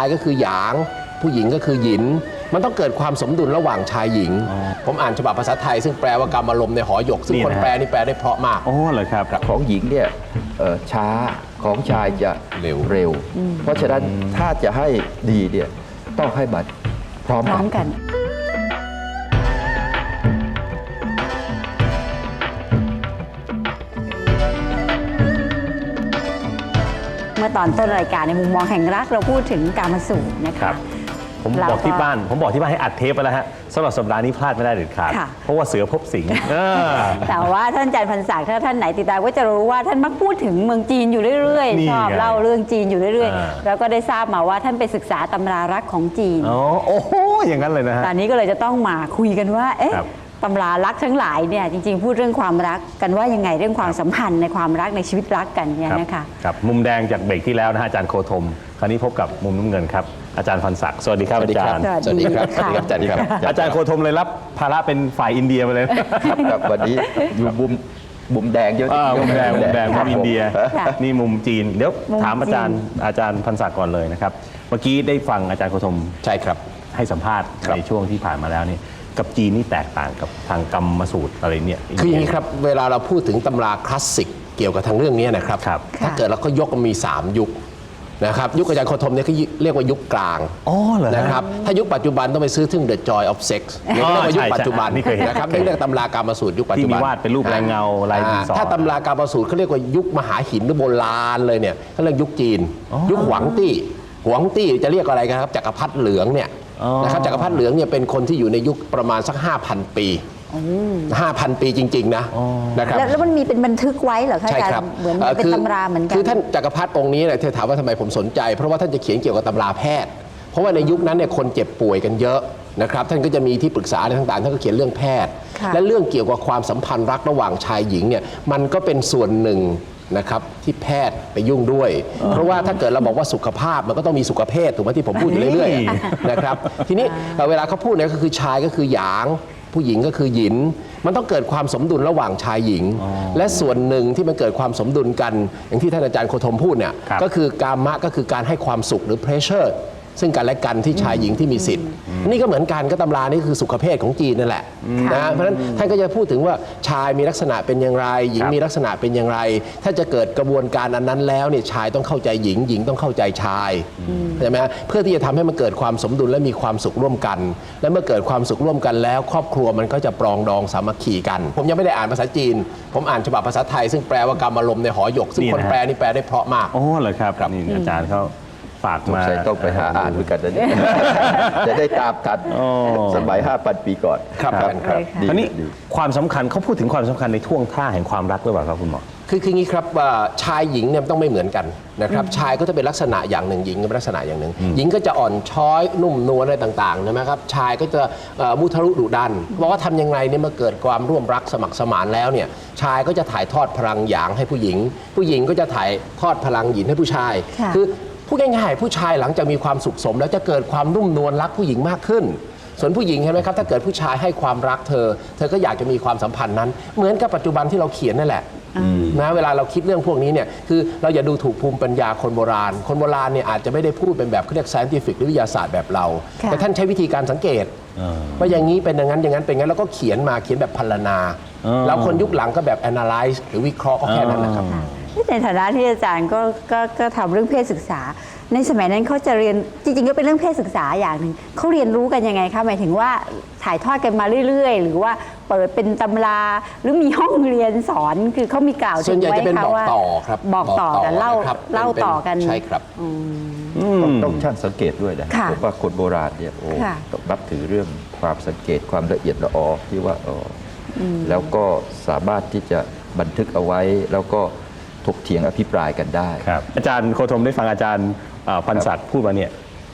ายก็คือหยาง ผู้หญิงก็คือหยิน มันต้องเกิดความสมดุลระหว่างชายหญิง ผมอ่านฉบับภาษาไทย ซึ่งแปลว่ากรรมอารมณ์ในหอหยก ซึ่งนี่คนนะฮะ แปลนี่แปลได้เพราะมาก อ๋อเหรอครับ ของหญิงเนี่ยเอ่อช้าของชายจะเร็วเร็วเพราะฉะนั้นถ้าจะให้ดีเนี่ยต้องให้มันพร้อมพร้กัอนมกัน ตอนต้นรายการในมุมมองแห่งรักเราพูดถึงการมาสูตรนะครัคะ บ ผมเราบอกที่ก็บ้าน ผมบอกที่บ้านให้อัดเทปไปแล้วฮะสำหรับสัปดาห์นี้พลาดไม่ได้เด็ดขาด ค่ะ เพราะว่าเสือพบสิงห์เออ แต่ว่าท่านอาจารย์พันศักดิ์ถ้าท่านไหนติดตามก็จะรู้ว่าท่านมักพูดถึงเมืองจีนอยู่เรื่อยนี่ๆชอบไงเล่าเรื่องจีนอยู่เรื่อยอ่า ๆ แล้วก็ได้ทราบมาว่าท่านไปศึกษาตำรารักของจีน อ๋อโอ้โหอย่างนั้นเลยนะฮะ ตอนนี้ก็เลยจะต้องมาคุยกันว่า เอ๊ะ ครับ ตำรารักทั้งหลายเนี่ยจริงๆ พูดเรื่องความรักกันว่ายังไงเรื่องความสัมพันธ์ในความรักในชีวิตรักกันเนี่ยครับนะคะครับมุมแดงจากเบรกที่แล้วนะฮะอาจารย์โคธมคราวนี้พบกับมุมน้ำเงินครับอาจารย์พันศักดิ์สวัสดีครับสวัสดีอาคจารับรย์สวัสดีครับสวัสดีค่ะอาจารย์ครับอาจารย์โคธมเลยรับภาระเป็นฝ่ายอินเดียไปเลยครับวันนี้อยู่มุมมุมแดงเยอะอ่ามุมแดงมุมแดงมุมอินเดียค่ะนี่มุมจีนเดี๋ยวมุมถามอาจารย์อาจารย์พันศักดิ์ก่อนเลยนะครับเมื่อกี้ได้ฟังอาจารย์โคธมใช่ครับให้สัมภาษณ์ครับในช่วงที่ผ่านมาแล้วนี่ กับจีนนี่แตกต่างกับทางกรรมสูตรอะไรเนี่ยคืออย่างนี้ครับ เวลาเราพูดถึงตำราคลาสสิกเกี่ยวกับทางเรื่องนี้นะครับ ครับ ถ้าเกิดเราก็ยกมันมี3 ยุคนะครับยุคอาจารย์โคธมเนี่ยเขาเรียกว่ายุคกลางอ๋อเหรอฮะนะครับถ้ายุคปัจจุบันต้องไปซื้อถึง The Joy of Sex เนี่ยก็เรียกว่ายุคปัจจุบันใช่ใช่นี่เคยเห็นนะครับนี่เรียกตำรากรรมสูตรยุคปัจที่จุมีบันวาดเป็นรูปลายเงาลายดินสอถ้าตำรากรรมสูตรเขาเรียกว่ายุคมหาหินหรือโบราณเลยเนี่ยเขาเรียกยุคจีน ยุคหวังตี้หวังตี้จะเรียกอะไรกันครับจักรพรรดิเหลืองเนี่ยอ๋อ นะครับจักรพรรดิเหลืองเนี่ยเป็นคนที่อยู่ในยุคประมาณสัก 5,000 ปี 5,000 ปีจริง ๆ นะนะครับแล้วแล้วมันมีเป็นบันทึกไว้เหรอคะอาใช่จารครับย์เหมือนอ่อเป็นคือตำราเหมือนกันคือท่านจักรพรรดิองค์นี้เนี่ยที่ถามว่าทำไมผมสนใจ เพราะว่าท่านจะเขียนเกี่ยวกับตำราแพทย์ เพราะว่าในยุคนั้นเนี่ยคนเจ็บป่วยกันเยอะนะครับท่านก็จะมีที่ปรึกษาอะไรต่างๆ ท่านก็เขียนเรื่องแพทย์ค่ะและเรื่องเกี่ยวกับความสัมพันธ์รักระหว่างชายหญิงเนี่ยมันก็เป็นส่วนหนึ่ง นะครับที่แพทย์ไปยุ่งด้วย เพราะว่าถ้าเกิดเราบอกว่าสุขภาพมันก็ต้องมีสุขเพศถูกไหมที่ผมพูดอยู่เรื่อยๆอะนะครับทีนี้เวลาเขาพูดเนี่ยก็คือชายก็คือหยาง ผู้หญิงก็คือหยิน มันต้องเกิดความสมดุลระหว่างชายหญิง และส่วนหนึ่งที่มันเกิดความสมดุลกัน อย่างที่ท่านอาจารย์โคธมพูดเนี่ยครับก็คือกามะก็คือการให้ความสุขหรือ pressure ซึ่งกันและกันที่ชายหญิงที่มีสิทธิ์ นี่ก็เหมือนกันก็ตำรานี่คือสุขเพศของจีนนั่นแหละนะเพราะฉะนั้นท่านก็จะพูดถึงว่าชายมีลักษณะเป็นอย่างไร หญิงครับมีลักษณะเป็นอย่างไร ถ้าจะเกิดกระบวนการอันนั้นแล้วเนี่ยชายต้องเข้าใจหญิง หญิงต้องเข้าใจชายใช่ไหมฮะเพื่อที่จะทำให้มันเกิดความสมดุลและมีความสุขร่วมกัน และเมื่อเกิดความสุขร่วมกันแล้ว ครอบครัวมันก็จะปรองดองสามัคคีกัน ผมยังไม่ได้อ่านภาษาจีน ผมอ่านฉบับภาษาไทย ซึ่งแปลว่ากรรมอารมณ์ในหอหยกซึ่งนี่คนนะฮะแปลนี่แปลได้เพราะมากอ๋อเหรอครับนี่อาจารย์เขา ฝากสงมาสัยต้องไปหาอ่านเหมือนกันนะเนี่ยจะได้ตามทันอ๋อ สมัย5,000 ปีก่อนครับครับครับดีคราวนี้ดี ความสำคัญเขาพูดถึงความสำคัญในท่วงท่าแห่งความรักหรือเปล่าครับคุณหมอ คือคืองี้ครับว่าชายหญิงเนี่ยมันต้องไม่เหมือนกันนะครับชายก็จะเป็นลักษณะอย่างหนึ่งหญิงก็เป็นลักษณะอย่างหนึ่ง หญิงก็จะอ่อนช้อยนุ่มนวลอะไรต่างๆนะครับชายก็จะเอ่อมุทะลุดุดันบอกว่าทำยังไงเนี่ยเมื่อเกิดความร่วมรักสมัครสมานแล้วเนี่ยชายก็จะถ่ายทอดพลังหยางให้ผู้หญิง ผู้หญิงก็จะถ่ายทอดพลังหญิงให้ผู้ชายค่ะ อ พูดง่ายๆผู้ชายหลังจากมีความสุขสม แล้วจะเกิดความนุ่มนวลรักผู้หญิงมากขึ้น ส่วนผู้หญิงเห็นไหมครับถ้าเกิดผู้ชายให้ความรักเธอ เธอก็อยากจะมีความสัมพันธ์นั้น เหมือนกับปัจจุบันที่เราเขียนนั่นแหละนะเวลาเราคิดเรื่องพวกนี้เนี่ยคือเราอย่าดูถูกภูมิปัญญาคนโบราณ คนโบราณเนี่ยอาจจะไม่ได้พูดเป็นแบบเขาเรียก scientific หรือวิทยาศาสตร์แบบเรา ค่ะ แต่ท่านใช้วิธีการสังเกต ว่าอย่างนี้เป็นอย่างนั้นอย่างนั้นเป็นอย่างนั้นแล้วก็เขียนมาเขียนแบบพรรณนาอ๋อแล้วคนยุคหลังก็แบบ analyze หรือวิเคราะห์ก็แค่นั้นนะครับ ในฐานะที่อาจารย์ก็ก็ก็ทำเรื่องเพศศึกษา ในสมัยนั้นเขาจะเรียนจริงๆ ก็เป็นเรื่องเพศศึกษาอย่างหนึ่งเขาเรียนรู้กันยังไงคะหมายถึงว่าถ่ายทอดกันมาเรื่อยๆ หรือว่าเปิดเป็นตำราหรือมีห้องเรียนสอนคือเขามีกล่าวส่วนใหญ่จะเป็นไว้บอกว่าต่อครับบอกต่อกันเล่านะครับเล่าป็ต่อกัน ใช่ครับ ต้องต้องช่างสังเกตด้วยนะค่ะผมว่าคนโบราณเนี่ยโอ้ค่ะ ต้องนับถือเรื่องความสังเกตความละเอียดละออที่ว่าเอออแล้วก็สามารถที่จะบันทึกเอาไว้ แล้วก็ ถกเถียงอภิปรายกันได้ ครับอาจารย์โคธมได้ฟังอาจารย์เอ่อพันศักดิ์พูดมาเนี่ย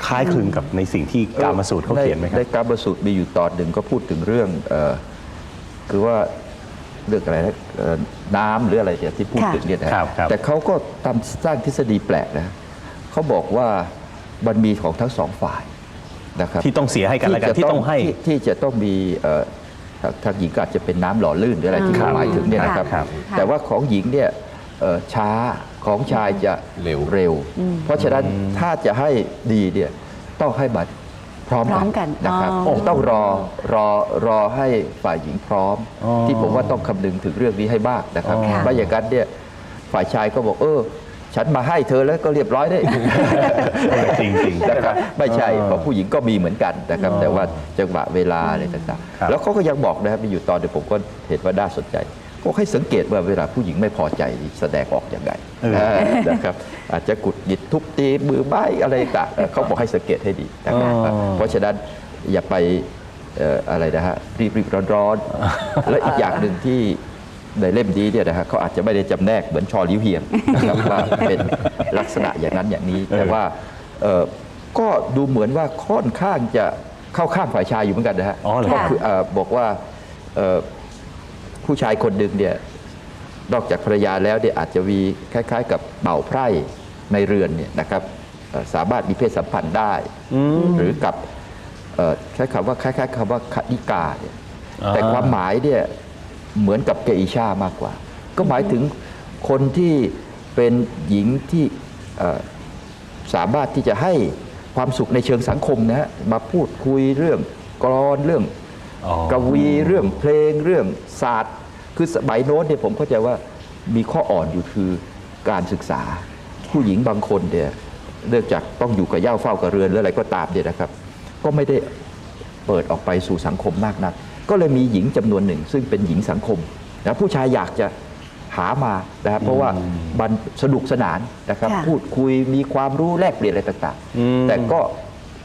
คล้ายคลึงกับในสิ่งที่กามาสูตรเขาเขียนไหมครัในบกามสูตรมีอยู่ตอนหนึ่งก็พูดถึงเรื่องเออคือว่าเรื่องอะไรนะเอ่อน้ำหรืออะไรเนี่ยที่พูดค่ะถึงเนี่ยนะครับครับ แต่เขาก็ทำสร้างทฤษฎีแปลกนะเขาบอกว่ามันมีของทั้งสองฝ่ายนะครับที่ต้องเสียให้กันและกันที่ต้องให้ ที่ที่จะต้องมีเอ่อทางทางหญิงก็อาจจะเป็นน้ำหล่อลื่นหรืออะไรที่ครับหมายถึงเนี่ยนะครับ ครับ แต่ว่าของหญิงเนี่ยเอ่อ ช้าของชายจะเร็วเร็ว เพราะฉะนั้นถ้าจะให้ดีเนี่ยต้องให้บัตรพร้อมพร้กัอนมกันนะครับอ๋อต้องรอรอรอให้ฝ่ายหญิงพร้อมอ๋อที่ผมว่าต้องคำนึงถึงเรื่องนี้ให้มากนะครับค่ะไม่อย่างนั้นเนี่ยฝ่ายชายก็บอกเออฉันมาให้เธอแล้วก็เรียบร้อยได้เออจริงจริงนะครับไม่ใช่เออเพราะผู้หญิงก็มีเหมือนกันนะครับอ๋อแต่ว่าจังหวะเวลาอะไรต่างครับๆแล้วเขาก็ยังบอกนะครับมีอยู่ตอนเดียวผมก็เห็นว่าน่าสนใจ ก็ให้สังเกตว่าเวลาผู้หญิงไม่พอใจแสดงออกอย่างไรเออนะครับอาจจะกุดหยิดทุบตีมือไม้อะไรต่างๆเออเขาบอกให้สังเกตให้ดีนะครับอ๋อเพราะฉะนั้นอย่าไปเอ่ออะไรนะฮะรีบๆร้อนๆและอีกอย่างหนึ่งที่ในเล่มนี้เนี่ยนะฮะเขาอาจจะไม่ได้จำแนกเหมือนชอลิ้วเฮียงนะครับว่าเป็นลักษณะอย่างนั้นอย่างนี้ แต่ว่าเอ่อก็ดูเหมือนว่าค่อนข้างจะเข้าข้างฝ่ายชายอยู่เหมือนกันนะฮะอ๋อเหรอก็คือเอ่อบอกว่าเอ่อ ผู้ชายคนหนึ่งเนี่ยนอกจากภรรยาแล้วเนี่ยอาจจะมีคล้าย ๆ กับเบ่าไพร่ในเรือนเนี่ยนะครับเอ่อสามารถมีเพศสัมพันธ์ได้ หรือกับเอ่อใช้คำว่าคล้ายๆคำว่าคณิกาเนี่ยอ่าแต่ความหมายเนี่ยเหมือนกับเกอิชามากกว่า ก็หมายถึงคนที่เป็นหญิงที่เอ่อสามารถที่จะให้ความสุขในเชิงสังคมนะฮะมาพูดคุยเรื่องกรอนเรื่องอ๋อ กวีเรื่องเพลงเรื่องศาสตร์ คือสมัยโน้นเนี่ยผมเข้าใจว่ามีข้ออ่อนอยู่คือการศึกษา ผู้หญิงบางคนเนี่ยเนื่องจากต้องอยู่กับเหย่าเฝ้ากับเรือนหรืออะไรก็ตามเนี่ยนะครับ ก็ไม่ได้เปิดออกไปสู่สังคมมากนัก ก็เลยมีหญิงจำนวนหนึ่ง ซึ่งเป็นหญิงสังคมนะผู้ชายอยากจะหามานะครับเพราะว่ามันสนุกสนานนะครับค่ะพูดคุยมีความรู้แลกเปลี่ยนอะไรต่างอืมๆแต่ก็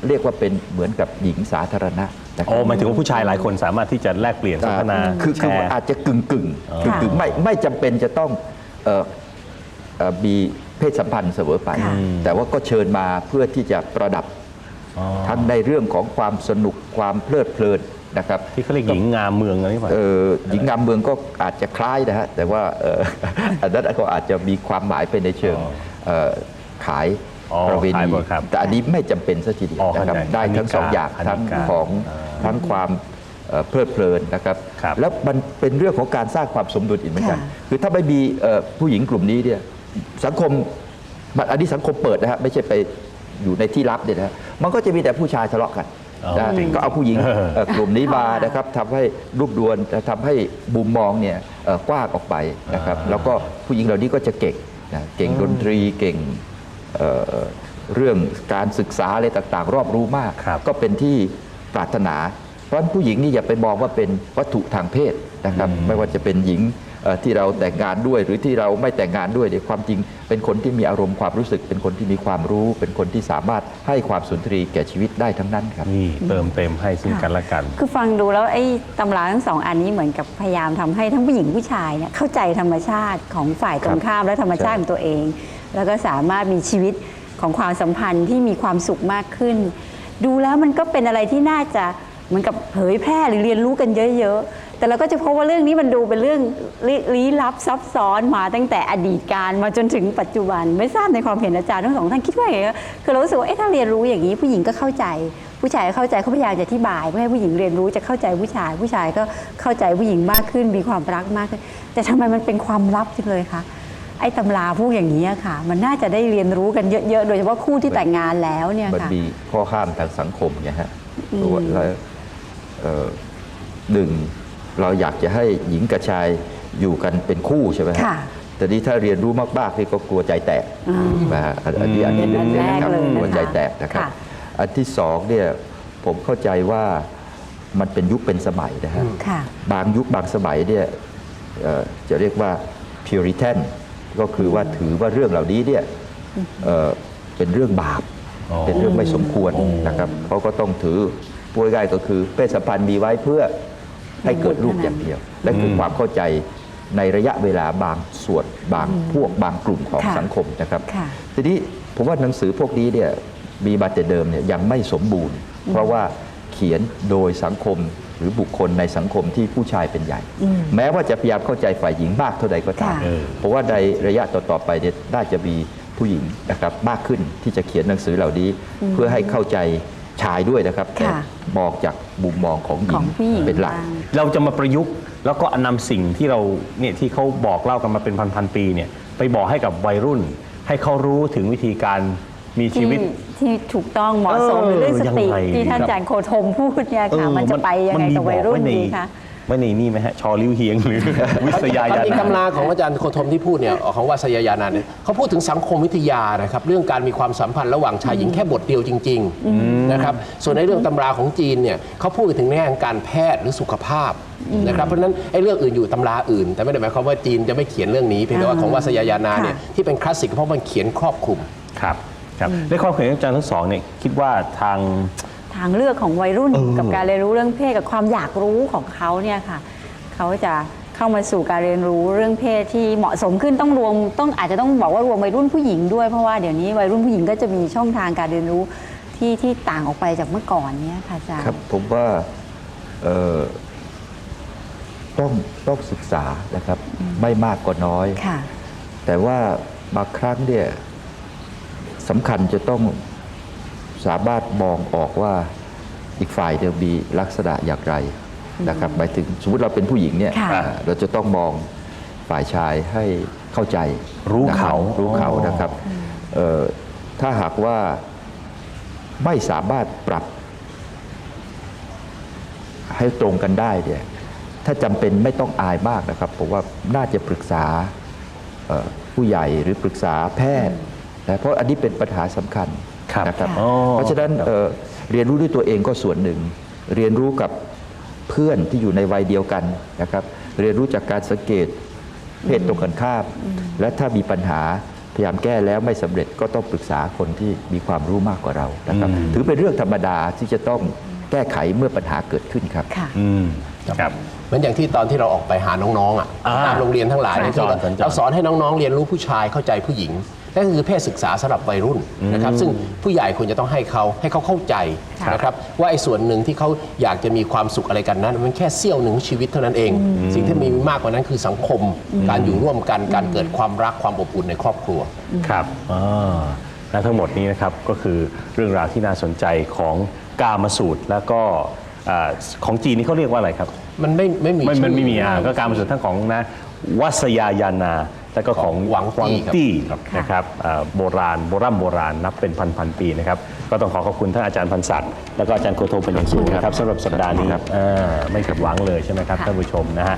เรียกว่าเป็นเหมือนกับหญิงสาธารณะ นะคโอ้รับหมายถึงว่าผู้ชายหลายคนสามารถที่จะแลกเปลี่ยนสนทนาคือแชคือร์ อาจจะกึ่งกึ่งอ๋อ กึ่งกึ่งไม่ไม่จำเป็นจะต้องเอ่อเอ่อมีเพศสัมพันธ์เสมอไป ค่ะ แต่ว่าก็เชิญมาเพื่อที่จะประดับอ๋อทั้งในเรื่องของความสนุกความเพลิดเพลินนะครับ ที่เขาเรียกหญิงงามเมืองอะไรนี่ป่ะเอ่อหญิงงามเมืองก็อาจจะคล้ายนะฮะ แต่ว่าเอ่อ อันนั้นก็อาจจะมีความหมายเป็นในเชิงอ๋อเอ่อขายอ๋อประเวขาณียบ่ครับแต่อันนี้ไม่จำเป็นซะทีเดียวอ๋อนะครับเข้าใจได้ทั้งสองอย่างคณิกาทั้งคณิกาของอ่า ทั้งความเอ่อเพลิดเพลินนะครับครับแล้วมันเป็นเรื่องของการสร้างความสมดุลอีกเหมือนกันค่ะคือถ้าไม่มีเอ่อผู้หญิงกลุ่มนี้เนี่ยสังคมมันอันนี้สังคมเปิดนะฮะไม่ใช่ไปอยู่ในที่ลับเนี่ยนะฮะมันก็จะมีแต่ผู้ชายทะเลาะกันอ๋อนะจริงก็เอาผู้หญิงเออเอ่อกลุ่มนี้มานะครับทำให้รูปดวนทำให้มุมมองเนี่ยเอ่อกว้างออกไปนะครับแล้วก็ผู้หญิงเหล่านี้ก็จะเก่งนะเก่งดนตรีเก่งเอ่อเรื่องการศึกษาอะไรต่างๆ รอบรู้มากครับก็เป็นที่ ปรารถนา เพราะฉะนั้นผู้หญิงนี่อย่าไปมองว่าเป็นวัตถุทางเพศนะครับ ไม่ว่าจะเป็นหญิงเอ่อที่เราแต่งงานด้วยหรือที่เราไม่แต่งงานด้วยเนี่ยความจริง เป็นคนที่มีอารมณ์ความรู้สึก เป็นคนที่มีความรู้ เป็นคนที่สามารถให้ความสุนทรีย์แก่ชีวิตได้ทั้งนั้นครับนี่เติมเต็มให้ซึ่งกันและกัน คือฟังดูแล้วไอ้ตำราทั้งสองอันนี้เหมือนกับพยายามทำให้ทั้งผู้หญิงผู้ชายเนี่ยเข้าใจธรรมชาติของฝ่ายตรงข้ามและธรรมชาติของตัวเอง แล้วก็สามารถมีชีวิตของความสัมพันธ์ที่มีความสุขมากขึ้น ดูแล้วมันก็เป็นอะไรที่น่าจะเหมือนกับเผยแพร่หรือเรียนรู้กันเยอะๆ แต่เราก็จะพบว่าเรื่องนี้มันดูเป็นเรื่องลี้ลี้ลับซับซ้อนมาตั้งแต่อดีตการมาจนถึงปัจจุบัน ไม่ทราบในความเห็นอาจารย์ทั้งสองท่านคิดว่าอย่างไรคะคือเรารู้สึกว่าเอ๊ะถ้าเรียนรู้อย่างนี้ผู้หญิงก็เข้าใจ ผู้ชายเข้าใจเขาพยายามจะอธิบายเพื่อให้ผู้หญิงเรียนรู้จะเข้าใจผู้ชาย ผู้ชายก็เข้าใจผู้หญิงมากขึ้นมีความรักมากขึ้นแต่ทำไมมันเป็นความลับจังเลยคะ ไอ้ตำราพวกอย่างนี้อะค่ะ มันน่าจะได้เรียนรู้กันเยอะๆ โดยเฉพาะคู่ที่แต่งงานแล้วเนี่ยมันค่ะ มีข้อห้ามทางสังคมไงฮะเพราะว่าแล้วเอ่อหนึ่งเราอยากจะให้หญิงกับชายอยู่กันเป็นคู่ใช่ไหมฮะค่ะ แต่นี้ถ้าเรียนรู้มากๆนี่ก็กลัวใจแตกนะฮะอันอันนี้อันที่หนึ่งอันเนี่ยแรกนะครับเลยนะคะกลัวใจแตกนะครับ ค่ะ อันที่สองเนี่ยผมเข้าใจว่ามันเป็นยุคเป็นสมัยนะฮะ ค่ะ บางยุคบางสมัยเนี่ยเอ่อจะเรียกว่า Puritan ก็คือว่าถือว่าเรื่องเหล่านี้เนี่ยเอ่อเป็นเรื่องบาปอ๋อเป็นเรื่องไม่สมควรนะครับเขาก็ต้องถือพูดง่ายๆก็คือเพศสัมพันธ์มีไว้เพื่อให้เกิดลูกอย่างเดียว และคือความเข้าใจในระยะเวลาบางส่วนบางพวกบางกลุ่มของค่ะสังคมนะครับ ค่ะ ทีนี้ผมว่าหนังสือพวกนี้เนี่ยมีมาแต่เดิมเนี่ยยังไม่สมบูรณ์ เพราะว่าเขียนโดยสังคม หรือบุคคลในสังคมที่ผู้ชายเป็นใหญ่ แม้ว่าจะพยายามเข้าใจฝ่ายหญิงมากเท่าใดก็ตามค่ะเออเพราะว่าในระยะต่อๆไปเนี่ยน่าจะมีผู้หญิงนะครับมากขึ้นที่จะเขียนหนังสือเหล่านี้ เพื่อให้เข้าใจชายด้วยนะครับแต่ค่ะมองจากมุมมองของหญิของผู้หญิงเป็นหลักบ้างเราจะมาประยุกต์แล้วก็นำสิ่งที่เราเนี่ยที่เขาบอกเล่ากันมาเป็นพันๆปีเนี่ยไปบอกให้กับวัยรุ่น ให้เขารู้ถึงวิธีการ มีชีที่วิต ที่ถูกต้องเหมาะสมเออหรือเรื่องสติยังไงที่ท่านครับอาจารย์โคธมพูดเนี่ยค่ะเออมันจะไปยังไงมีกับวัยบอรุ่นไในดีคะไว้ในนี่ไหมฮะชอลิ้วเฮียงหรือวิทยาความยาจริงนาตำราของอาจารย์โคธมที่พูดเนี่ยของวัสยายานันท์เนี่ยเขาพูดถึงสังคมวิทยานะครับเรื่องการมีความสัมพันธ์ระหว่างชายหญิงแค่บทเดียวจริงๆนะครับส่วนในเรื่องตำราของจีนเนี่ยเขาพูดถึงในแง่ของการแพทย์หรือสุขภาพนะครับเพราะฉะนั้นไอ้เรื่องอื่นอยู่ตำราอื่น แต่ไม่ได้หมายความว่าจีนจะไม่เขียนเรื่องนี้เพียงแต่ว่าของวัสยายานาเนี่ยค่ะที่เป็นคลาสสิกเพราะมันเขียนครอบคลุมครับ ครับในความเห็นของอาจารย์ทั้งสองเนี่ยคิดว่าทาง ทางเลือกของวัยรุ่นกับการเรียนรู้เรื่องเพศกับความอยากรู้ของเขาเนี่ยค่ะเขาจะเข้ามาสู่การเรียนรู้เรื่องเพศที่เหมาะสมขึ้นต้องรวมต้องอาจจะต้องบอกว่ารวมวัยรุ่นผู้หญิงด้วยเพราะว่าเดี๋ยวนี้วัยรุ่นผู้หญิงก็จะมีช่องทางการเรียนรู้ที่ที่ต่างออกไปจากเมื่อก่อนเนี่ยค่ะอาจารย์ครับผมว่าเอ่อต้องต้องศึกษานะครับ ไม่มากก็น้อย ค่ะ แต่ว่าบางครั้งเนี่ย สำคัญจะต้องสามารถมองออกว่าอีกฝ่ายเดียวมีลักษณะอย่างไรนะครับหมายถึงสมมติเราเป็นผู้หญิงเนี่ยค่ะอ่าเราจะต้องมองฝ่ายชายให้เข้าใจรู้เขานะครับรู้เขาอ๋อนะครับเอ่อถ้าหากว่าไม่สามารถปรับ ให้ตรงกันได้เนี่ยถ้าจำเป็นไม่ต้องอายมากนะครับผมว่าน่าจะปรึกษาเอ่อผู้ใหญ่หรือปรึกษาแพทย์ นะเพราะอันนี้เป็นปัญหาสำคัญครับนะครับอ๋อเพราะฉะนั้นเอ่อเรียนรู้ด้วยตัวเองก็ส่วนหนึ่ง เรียนรู้กับเพื่อนที่อยู่ในวัยเดียวกันนะครับ เรียนรู้จากการสังเกตเพศตรงกันข้ามและถ้ามีปัญหาพยายามแก้แล้วไม่สำเร็จก็ต้องปรึกษาคนที่มีความรู้มากกว่าเรานะครับอืมถือเป็นเรื่องธรรมดาที่จะต้องแก้ไขเมื่อปัญหาเกิดขึ้นครับค่ะอืมครับเหมือนอย่างที่ตอนที่เราออกไปหาน้องๆอะอ่าตามโรงเรียนทั้งหลายสัญจรที่สัญจรเราสอนให้น้องๆ เรียนรู้ผู้ชายเข้าใจผู้หญิง นั่นก็คือเพศศึกษาสำหรับวัยรุ่นนะครับซึ่งผู้ใหญ่ควรจะต้องให้เขาให้เขาเข้าใจครับนะครับว่าไอ้ส่วนหนึ่งที่เขาอยากจะมีความสุขอะไรกันนั้นมันแค่เสี้ยวหนึ่งของชีวิตเท่านั้นเอง สิ่งที่มีมากกว่านั้นคือสังคมการอยู่ร่วมกันการเกิดความรักความอบอุ่นในครอบครัว ครับอ่าและทั้งหมดนี้นะครับก็คือเรื่องราวที่น่าสนใจของกามสูตรแล้วก็อ่าของจีนนี่เขาเรียกว่าอะไรครับ มันไม่ไม่มีมันชื่มันอไม่มีอ่าก็กามสูตรทั้งของนะวัสยายานา แล้วก็ของของหวังตี้ครับตี้ครับนะครับอ่าโบราณโบราณโบราณนับเป็นพันพันๆปีนะครับก็ต้องขอขอบคุณท่านอาจารย์พันศักดิ์แล้วก็อาจารย์โคโทเป็นอย่างสูงนะครับสำหรับสัปดาห์นี้อ่าไม่ผิดหวังเลยใช่ไหมครับท่านผู้ชมนะฮะ